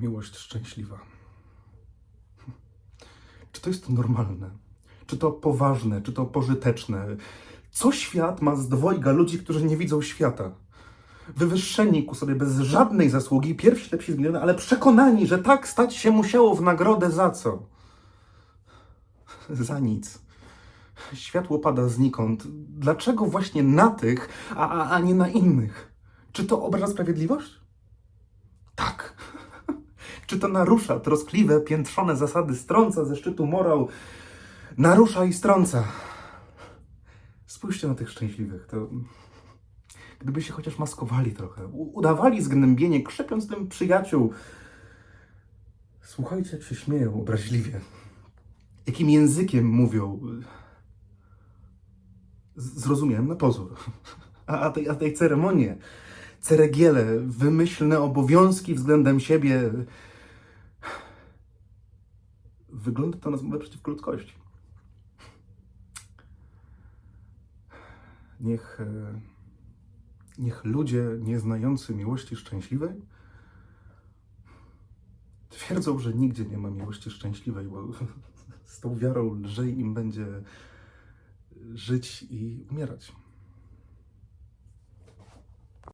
Miłość szczęśliwa. Czy to jest normalne? Czy to poważne? Czy to pożyteczne? Co świat ma z dwojga ludzi, którzy nie widzą świata? Wywyższeni ku sobie bez żadnej zasługi, pierwsi lepsi z miliona, ale przekonani, że tak stać się musiało w nagrodę za co? Za nic. Światło pada znikąd. Dlaczego właśnie na tych, a, a, a nie na innych? Czy to obraża sprawiedliwość? Czy to narusza troskliwe, piętrzone zasady, strąca ze szczytu morał? Narusza i strąca. Spójrzcie na tych szczęśliwych. To gdyby się chociaż maskowali trochę, udawali zgnębienie, krzepiąc tym przyjaciół. Słuchajcie, jak się śmieją obraźliwie. Jakim językiem mówią. Zrozumiałem na pozór. A, a, tej, a tej ceremonie, ceregiele, wymyślne obowiązki względem siebie. Wygląda to na zmowę przeciwko ludzkości. Niech, e, niech ludzie nieznający miłości szczęśliwej twierdzą, że nigdzie nie ma miłości szczęśliwej, bo z tą wiarą lżej im będzie żyć i umierać.